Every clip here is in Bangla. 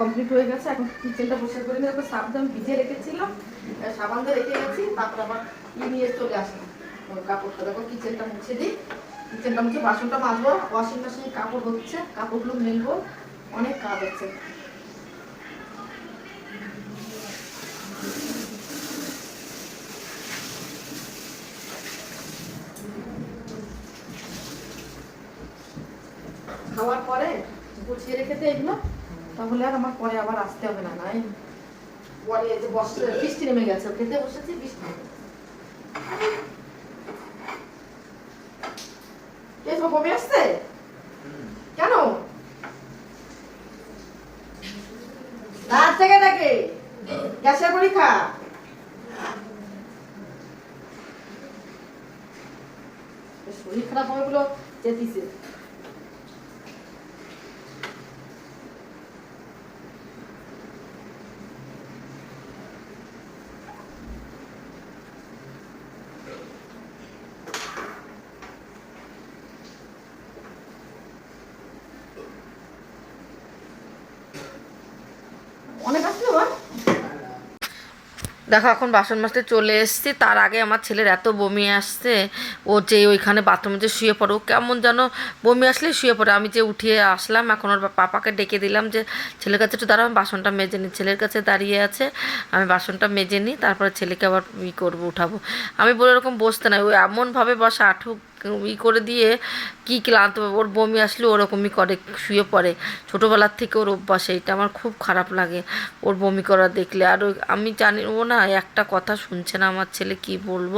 কমপ্লিট হয়ে গেছে। এখন কিচেনটা বসে করে নিয়ে সাবধান ভিজিয়ে রেখেছিলাম। সাবান দিয়ে রেখে গেছি, তারপর আবার ই নিয়ে চলে আসলাম। কাপড়টা দেখো কিচেনটা মুছে দিই। কিচেনটা মুছে, বাসনটা মাজবো। ওয়াশিং মেশিনে কাপড় হচ্ছে, কাপড়গুলো মেলবো। অনেক কাজ হচ্ছে খাওয়ার পরে গুছিয়ে রেখে দে এগুলো। তাহলে আর আমার পরে আবার আসতে হবে না, নাই? পরে যে বসে, বৃষ্টি নেমে গেছে, খেতে বসেছি, বৃষ্টি পরীক্ষা? শরীর খারাপ হবে বলে চেতিছে অনেক আসছে বা দেখো, এখন বাসন মাজতে চলে এসছি। তার আগে আমার ছেলের এত বমি আসছে, ও যে ওইখানে বাথরুমে যে শুয়ে পড়ে, ও কেমন যেন বমি আসলে শুয়ে পড়ে। আমি যে উঠিয়ে আসলাম, এখন ওর পাপাকে ডেকে দিলাম যে, ছেলের কাছে একটু দাঁড়াও, আমি বাসনটা মেজে নিই। ছেলের কাছে দাঁড়িয়ে আছে, আমি বাসনটা মেজে নিই, তারপরে ছেলেকে আবার ই করব, উঠাবো। আমি বলে ওরকম বসতে নাই, ও এমনভাবে বসে আঠুক ই করে দিয়ে কি ক্লান্ত ওর বমি আসলে ওরকমই করে, শুয়ে পড়ে। ছোটোবেলার থেকে ওর অভ্যাস এইটা, আমার খুব খারাপ লাগে ওর বমি করা দেখলে। আর আমি জানি, ও না একটা কথা শুনছে না আমার ছেলে, কি বলব?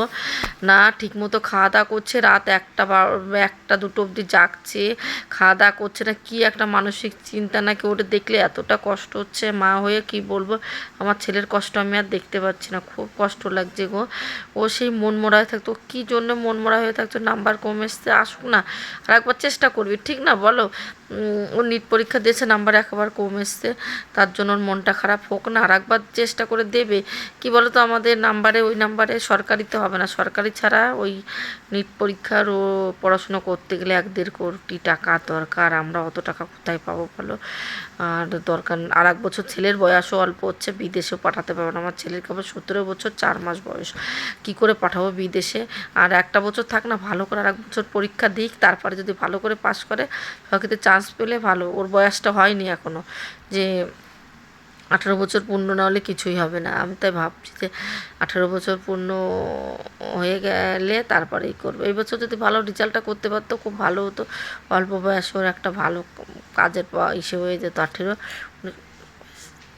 না, ঠিকমতো খাওয়া দাওয়া করছে, রাত একটা একটা, দুটো অবধি জাগছে খাওয়া দাওয়া করছে না, কি একটা মানসিক চিন্তা নাকি ওটা দেখলে এতটা কষ্ট হচ্ছে, মা হয়ে কি বলব? আমার ছেলের কষ্ট আমি আর দেখতে পাচ্ছি না, খুব কষ্ট লাগছে গো। ও সেই মন মরা হয়ে থাকতো কী জন্য মন মরা হয়ে থাকতো, নাম্বার কম এসছে আসুক না। আর একবার চেষ্টা করবি ঠিক না? বলো। ও নিট পরীক্ষা দিয়েছে নাম্বার একবার কম এসছে। তার জন্য ওর মনটা খারাপ হোক না, আর একবার চেষ্টা করে দেবে। কি বলো তো আমাদের নাম্বারে ওই নাম্বারে সরকারিতে হবে না। সরকারি ছাড়া ওই নিট পরীক্ষার ও পড়াশুনো করতে গেলে এক দেড় কোটি টাকা দরকার। আমরা অত টাকা কোথায় পাবো বলো? আর দরকার, আর এক বছর ছেলের বয়সও অল্প হচ্ছে, বিদেশেও পাঠাতে পারব না। আমার ছেলের কেবল সতেরো বছর, চার মাস বয়স। কি করে পাঠাবো বিদেশে? আর একটা বছর থাক না, ভালো করে আর এক বছর পরীক্ষা দিক, তারপরে যদি ভালো করে পাশ করে চাকরিতে চান্স পেলে ভালো। ওর বয়সটা হয়নি এখনও যে আঠারো বছর পূর্ণ না হলে কিছুই হবে না। আমি তাই ভাবছি যে আঠারো বছর পূর্ণ হয়ে গেলে তারপরেই করব। এই বছর যদি ভালো রেজাল্টটা করতে পারতো, খুব ভালো হতো। অল্প বয়সে ওর একটা ভালো কাজের ইসে হয়ে যেত আঠেরো।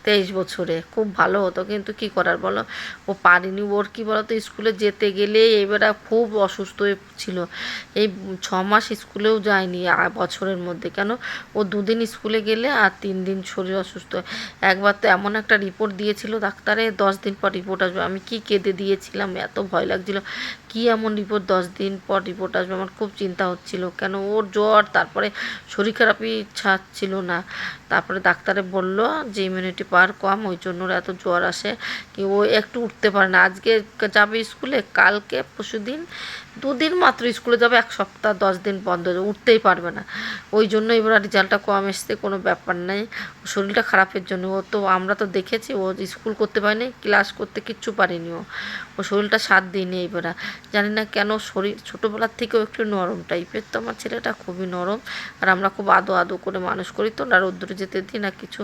তেইশ বছরে। খুব ভালো হতো, কিন্তু কি করার বলো? ও পারিনি, ওর কি বলতো, স্কুলে যেতে গেলে এবারে খুব অসুস্থ ছিল। এই ছ মাস স্কুলেও যায়নি বছরের মধ্যে। কেন? ও দুদিন স্কুলে গেলে আর তিন দিন শরীর অসুস্থ। একবার তো এমন একটা রিপোর্ট দিয়েছিল ডাক্তারে, দশ দিন পর রিপোর্ট আসবে। আমি কি কেঁদে দিয়েছিলাম, এত ভয় লাগছিল। কি এমন রিপোর্ট দশ দিন পর রিপোর্ট আসবে। আমার খুব চিন্তা হচ্ছিল। কেন? ওর জ্বর, তারপরে শরীর খারাপই ছাড়ছিল না। তারপরে ডাক্তারে বলল যে ইমিউনিটি পাওয়ার কম, ওই জন্য ওর এত জ্বর আসে। কি ও একটু উঠতে পারে না। আজকে যাবে স্কুলে, কালকে, পরশুদিন দুদিন মাত্র স্কুলে যাবে, এক সপ্তাহ, দশ দিন বন্ধ, উঠতেই পারবে না। ওই জন্য এবার রেজাল্টটা কম এসছে, কোনো ব্যাপার নেই। শরীরটা খারাপের জন্য, ও তো আমরা তো দেখেছি, ও স্কুল করতে পারেনি, ক্লাস করতে কিচ্ছু পারেনি ও। ও শরীরটা সাত দিইনি এইবার জানি না কেন শরীর, ছোটোবেলার থেকেও একটু নরম টাইপের তো আমার ছেলেটা খুবই নরম। আর আমরা খুব আদো আদো করে মানুষ করি তো না রোদ্দুরে যেতে দিই না কিছু।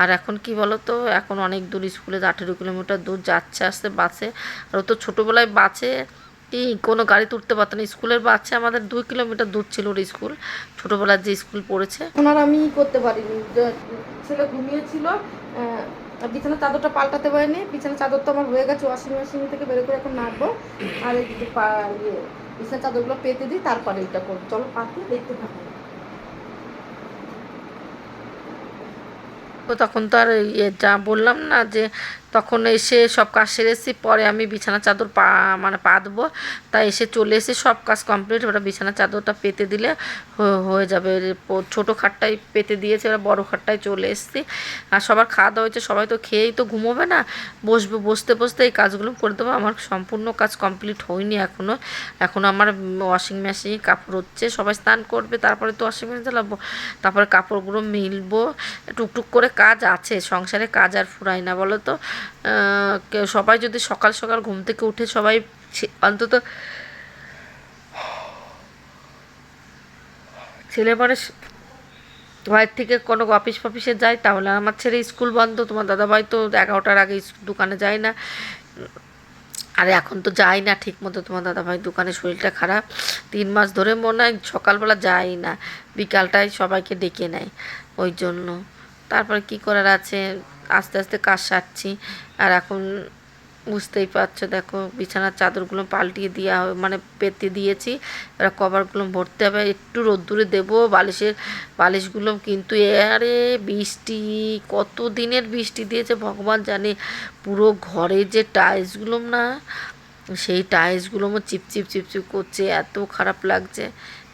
আর এখন কি বলো তো এখন অনেক দূর স্কুলে আঠেরো কিলোমিটার দূর, যাচ্ছে আসতে বাসে। আর ও তো ছোটোবেলায় বাসে কি কোনো গাড়িতে উঠতে পারতো না। স্কুলের বাচ্চা আমাদের দুই কিলোমিটার দূর ছিল ওর স্কুল। ছোটোবেলার যে স্কুল পড়েছে। ওনার আমি করতে পারিনি। ছেলে ঘুমিয়েছিল বিছানার চাদরটা পাল্টাতে পারিনি। বিছানার চাদর তো আমার হয়ে গেছে ওয়াশিং মেশিন থেকে বের করে এখন নাড়বো। আর এই ইয়ে বিছানার চাদরগুলো পেতে দিই তারপরে এটা করব। চলো পাতি দেখতে থাকো। তো তখন তো আর ইয়ে যা বললাম না যে তখন এসে সব কাজ সেরেছি পরে আমি বিছানা চাদর পা মানে পাতবো তাই এসে চলে এসে সব কাজ কমপ্লিট ওরা বিছানা চাদরটা পেতে দিলে হয়ে যাবে। ছোটো খাটটাই পেতে দিয়েছে ওরা বড়ো খাটটায় চলে এসেছি। আর সবার খাওয়া দাওয়া হয়েছে, সবাই তো খেয়েই তো ঘুমোবে না। বসবে, বসতে বসতে এই কাজগুলো করে দেবো। আমার সম্পূর্ণ কাজ কমপ্লিট হয়নি এখনও এখনও আমার ওয়াশিং মেশিন কাপড় হচ্ছে, সবাই স্নান করবে, তারপরে তো ওয়াশিং মেশিন চালাবো। তারপরে কাপড়গুলো মিলবো। টুকটুক করে কাজ আছে, সংসারে কাজ আর ফুরায় না, বলো তো? সবাই যদি সকাল সকাল ঘুম থেকে উঠে সবাই অন্তত ছেলে মানে বাইরে থেকে কোনো অফিস ফফিসে যায়, তাহলে আমার ছেলে স্কুল বন্ধ, তোমার দাদাভাই তো এগারোটার আগে দোকানে যায় না। আর এখন তো যাই না ঠিক মতো তোমার দাদাভাই দোকানে শরীরটা খারাপ। তিন মাস ধরে মনে হয় সকালবেলা যাই না, বিকালটায় সবাইকে ডেকে নেয়, ওই জন্য। তারপরে কি করার আছে? আস্তে আস্তে কাজ সারছি আর এখন বুঝতেই পারছ, দেখো বিছানার চাদরগুলো পাল্টিয়ে দেওয়া হবে মানে পেতে দিয়েছি। এবার কভারগুলো ভরতে হবে। একটু রোদ্দুরে দেবো বালিশের, বালিশগুলো কিন্তু আরে বৃষ্টি, কত দিনের বৃষ্টি দিয়েছে ভগবান জানে। পুরো ঘরে যে টাইলসগুলো না, সেই টাইলসগুলো চিপচিপ চিপচিপ করছে, এত খারাপ লাগছে।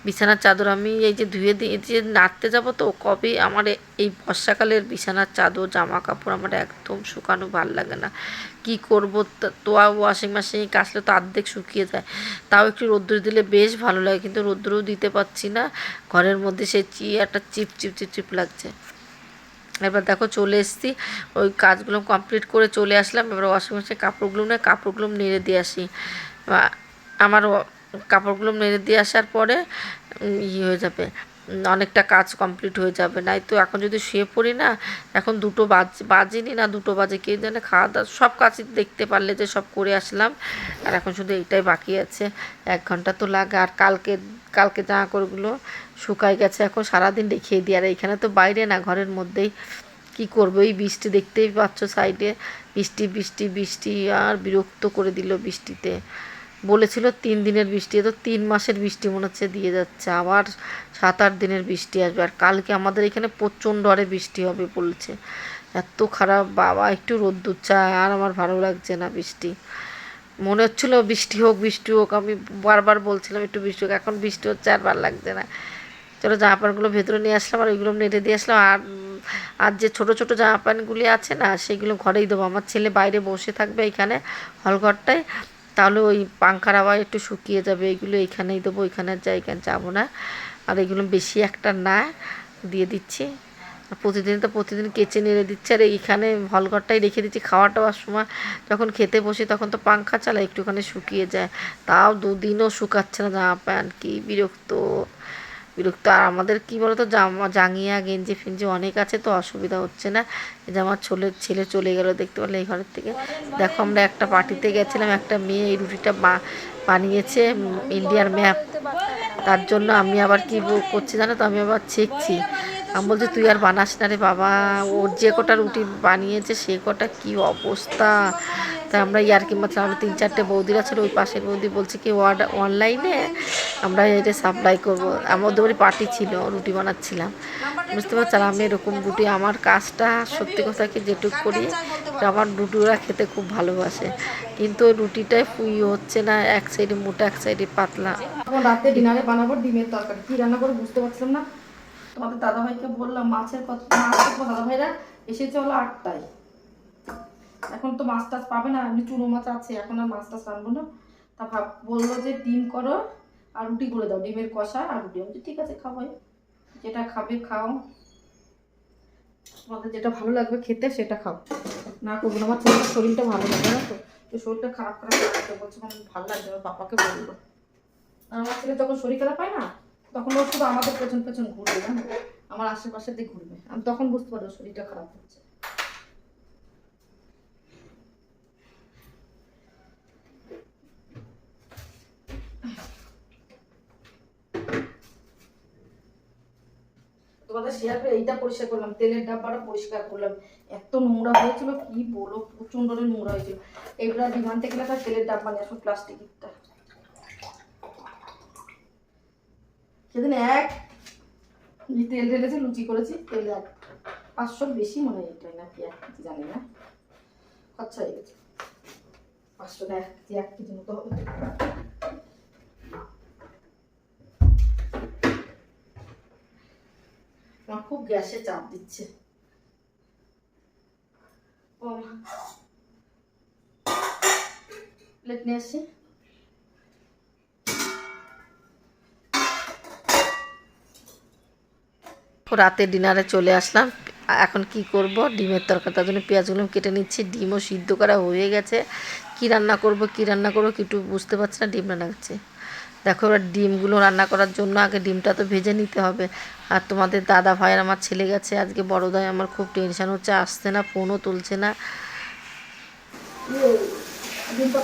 বিছানার চাদর আমি এই যে ধুয়ে দিয়ে যে নাড়তে যাব তো, কবে আমার এই বর্ষাকালের বিছানার চাদর জামা কাপড় আমার একদম শুকানো ভালো লাগে না। কি করব? তা- ওয়াশিং মেশিনে কাচলে তো অর্ধেক শুকিয়ে যায়। তাও একটু রোদ্দুর দিলে বেশ ভালো লাগে, কিন্তু রোদ্দুরও দিতে পারছি না। ঘরের মধ্যে সে চি, একটা চিপ চিপ চিপ চিপ লাগছে। এবার দেখো চলে এসেছি। ওই কাজগুলো কমপ্লিট করে চলে আসলাম। এবার ওয়াশিং মেশিনে কাপড়গুলো নিয়ে কাপড়গুলো নেড়ে দিয়ে আসি। আমার কাপড়গুলো মেরে দিয়ে আসার পরে উম, ই হয়ে যাবে। অনেকটা কাজ কমপ্লিট হয়ে যাবে। নাই তো এখন যদি শুয়ে পড়ি না এখন দুটো বাজ বাজেনি না দুটো বাজে কে জানে খাওয়া দাওয়া সব কাজই দেখতে পারলে যে সব করে আসলাম। আর এখন শুধু এইটাই বাকি আছে। এক ঘণ্টা তো লাগে আর কালকে কালকে জামা কাপড়গুলো শুকাই গেছে এখন সারাদিন রেখে দিই। আর এইখানে তো বাইরে না ঘরের মধ্যেই কি করব? এই বৃষ্টি দেখতেই পাচ্ছ সাইডে বৃষ্টি বৃষ্টি বৃষ্টি আর বিরক্ত করে দিল বৃষ্টিতে। বলেছিল তিন দিনের বৃষ্টি তো তিন মাসের বৃষ্টি মনে হচ্ছে দিয়ে যাচ্ছে, আবার সাত আট দিনের বৃষ্টি আসবে, আর কালকে আমাদের এখানে প্রচণ্ড হারে বৃষ্টি হবে বলছে, এত খারাপ, বাবা একটু রোদ্দুর চায়, আর আমার ভালো লাগছে না বৃষ্টি, মনে হচ্ছিল বৃষ্টি হোক বৃষ্টি হোক, আমি বারবার বলছিলাম একটু বৃষ্টি হোক, এখন বৃষ্টি হচ্ছে, আর ভালো লাগছে না, চলো জামা প্যান্টগুলো ভেতরে নিয়ে আসলাম, আর ওইগুলো নেটে দিয়ে আসলাম, আর আর যে ছোটো ছোটো জামা প্যান্টগুলি আছে না, সেগুলো ঘরেই দেবো, আমার ছেলে বাইরে বসে থাকবে এখানে, হলঘরটায় তাহলে ওই পাংখার আবার একটু শুকিয়ে যাবে, এগুলো এখানেই দেবো ওইখানে জায়গায় যাব না। আর এগুলো বেশি একটা না, দিয়ে দিচ্ছি। প্রতিদিন তো প্রতিদিন কেচে নেড়ে দিচ্ছে। আর এইখানে হলঘরটাই রেখে দিচ্ছি। খাওয়া টাওয়ার সময় যখন খেতে বসি তখন তো পাংখা চালাই একটুখানি শুকিয়ে যায়। তাও দুদিনও শুকাচ্ছে না, জামা প্যান্ট, কী বিরক্ত। বিরক্ত। আর আমাদের কি তো জামা জাঙিয়া গেঞ্জি ফেঞ্জি অনেক আছে তো, অসুবিধা হচ্ছে না। এই যে আমার ছেলে ছেলে চলে গেল দেখতে পারলে এই ঘরের থেকে। দেখো আমরা একটা পার্টিতে গেছিলাম, একটা মেয়ে এই রুটিটা বানিয়েছে ইন্ডিয়ার ম্যাপ। তার জন্য আমি আবার কি করছি জানো তো, আমি আবার ছেঁকছি। আমি বলছি, তুই আর বানাস না রে বাবা। ওর যে কটা রুটি বানিয়েছে, সে কটা কি অবস্থা? তা আমরা ইয়ার্কি মাত্র আমরা তিন, চারটে বৌদিরা ছিল, ওই পাশের বৌদি বলছে কি অর্ডার অনলাইনে আমরা এটা সাপ্লাই করব। আমাদের বাড়ি পার্টি ছিল, রুটি বানাচ্ছিলাম। বুঝতে পারছি আর আমি এরকম রুটি, আমার কাজটা সত্যি কথা কি যেটুক করি, আমার রুটিরা খেতে খুব ভালোবাসে। কিন্তু ওই রুটিটাই ফুই হচ্ছে না, এক সাইডে মোটা, এক সাইডে পাতলা। রাতে ডিনারে বানাবো ডিমের তরকারি। কি রান্না করে বুঝতে পারছিলাম না। তোমাদের দাদাভাইকে বললাম, মাছের কত মাছ দাদাভাইরা, এসেছে হলো আটটায়। এখন তো মাছ টাছ পাবে না, এমনি চুনো মাছ আছে, এখন আর মাছ টাছ রানবো না। তা ভাব বলল যে ডিম করো আর রুটি করে দাও, ডিমের কষা আর রুটি। আমি ঠিক আছে খাওয়াই যেটা খাবে খাও। তোমাদের যেটা ভালো লাগবে খেতে সেটা খাও। না করব না, আমার ছেলেটার শরীরটা ভালো লাগে না তো। তো শরীরটা খারাপ খারাপ লাগছে বলছে ভালো লাগছে আমার পাপাকে বলল। আর আমার ছেলে যখন শরীর খারাপ হয় না তখন ও শুধু আমাদের পেছন পেছন ঘুরবে, জানো? আমার আশেপাশে দিয়ে ঘুরবে। আমি তখন বুঝতে পারব শরীরটা খারাপ হচ্ছে। এইটা পরিষ্কার করলাম, তেলের ডাব্বাটা পরিষ্কার করলাম। এত নোংরা হয়েছিল, কি বলো? প্রচণ্ড নোংরা হয়েছিল। এইগুলা বিমান থেকে তেলের ডাব্বা নিয়ে আসব প্লাস্টিকেরটা। সেদিন এক তেল ঢেলেছে লুচি করেছি তেল এক। পাঁচশোর বেশি মনে হয় এটাই নাকি এক কেজি জানি না। খরচা হয়ে গেছে। পাঁচশো এক কেজি এক কেজি মতো হবে। আমার খুব গ্যাসে চাপ দিচ্ছে। ও মা। প্লেট নিয়ে আসি। রাতে ডিনারে চলে আসলাম। এখন কি করব? ডিমের তরকারি, তার জন্য পেঁয়াজগুলো কেটে নিচ্ছি। ডিমও সিদ্ধ করা হয়ে গেছে। কি রান্না করব, কি রান্না করব কিছু বুঝতে পারছি না, ডিম রান্না করছি। দেখো, এবার ডিমগুলো রান্না করার জন্য আগে ডিমটা তো ভেজে নিতে হবে। আর তোমাদের দাদা ভাইয়ের আমার ছেলে গেছে, আজকে বড় দায় আমার খুব টেনশন হচ্ছে, আসছে না ফোনও তুলছে না। ডিমটা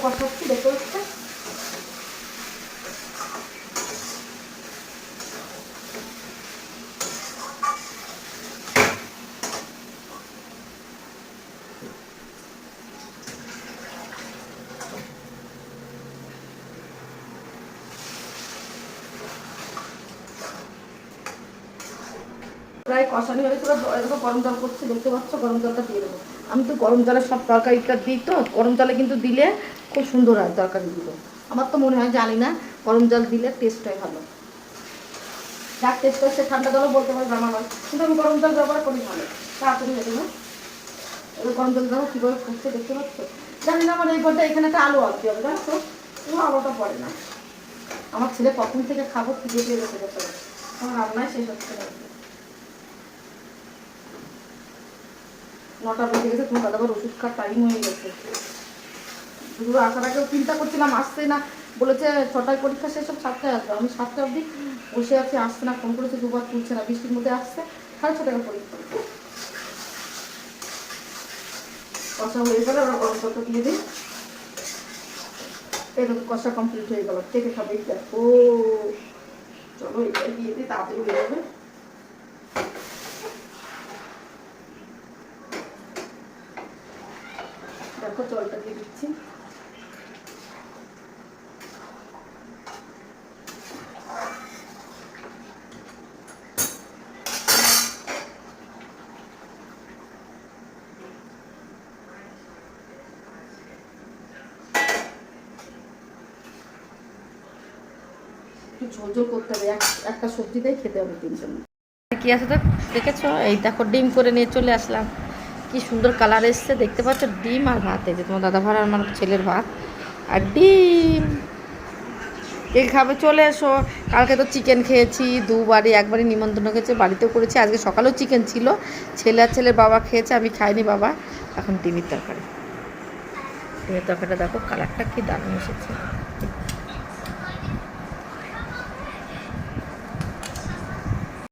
প্রায় কষানি হয়ে পুরো এরকম গরম জল করছে, দেখতে পাচ্ছ, গরম জলটা দিয়ে দেবো। আমি তো গরম জলে সব তরকারিটা দিই তো, গরম জলে কিন্তু দিলে খুব সুন্দর হয় তরকারিগুলো আমার তো মনে হয় জানি না, গরম জল দিলে টেস্ট হয় ভালো। যার টেস্ট হচ্ছে ঠান্ডা জলও বলতে পারবে হয়। কিন্তু আমি গরম জল ব্যবহার করি ভালো তাড়াতাড়ি হয়ে যাবে। এবার গরম জল দেবো কীভাবে ফুটছে দেখতে পাচ্ছ? জানি না, আমার এই ঘরটা এখানে একটা আলু আসতে হবে, জানো তো? কোনো আলোটা পড়ে না। আমার ছেলে কখন থেকে খাব খিদে পেয়ে দেখতে পাচ্ছ আমার রান্নায় শেষ হচ্ছে না। নটা বেজে গেছে, তোমার দাদাবার ওষুধ খাওয়ার টাইম হয়ে গেছে। শুধু আসার আগেও চিন্তা করছিলাম, আসছে না? বলেছে, ছটায় পরীক্ষা শেষ সব সাতটায় আসবে। আমি সাতটা অবধি বসে আছি, আসছে না ফোন করেছে, দুবার তুলছে না, বৃষ্টির মধ্যে আসছে, সাড়ে ছটায় পরীক্ষা। কষা হয়ে গেলে ওরা গরম জলটা দিয়ে দিই। এরকম কষা কমপ্লিট হয়ে গেল। কেটে খাবে দেখো। চলো এটা দিয়ে দিই, তাড়াতাড়ি হয়ে যাবে দেখো জলটা দিয়ে দিচ্ছি একটু একটা সবজিতেই খেতে হবে তিনজন। কি আছে তো? দেখেছ? এই দেখো, ডিম করে নিয়ে চলে আসলাম। কি সুন্দর কালার এসছে, দেখতে পাচ্ছ? ডিম আর ভাত, এই যে তোমার দাদা আর আমার ছেলের ভাত। আর ডিম! কে খাবে? চলে এসো। কালকে তো চিকেন খেয়েছি, দুবারই, একবারই নিমন্ত্রণ খেয়েছি বাড়িতেও করেছি। আজকে সকালেও চিকেন ছিল। ছেলে আর ছেলের বাবা খেয়েছে, আমি খাইনি বাবা। এখন ডিমের তরকারি। ডিমের তরকারিটা দেখো, কালারটা কি দারুণ এসেছে।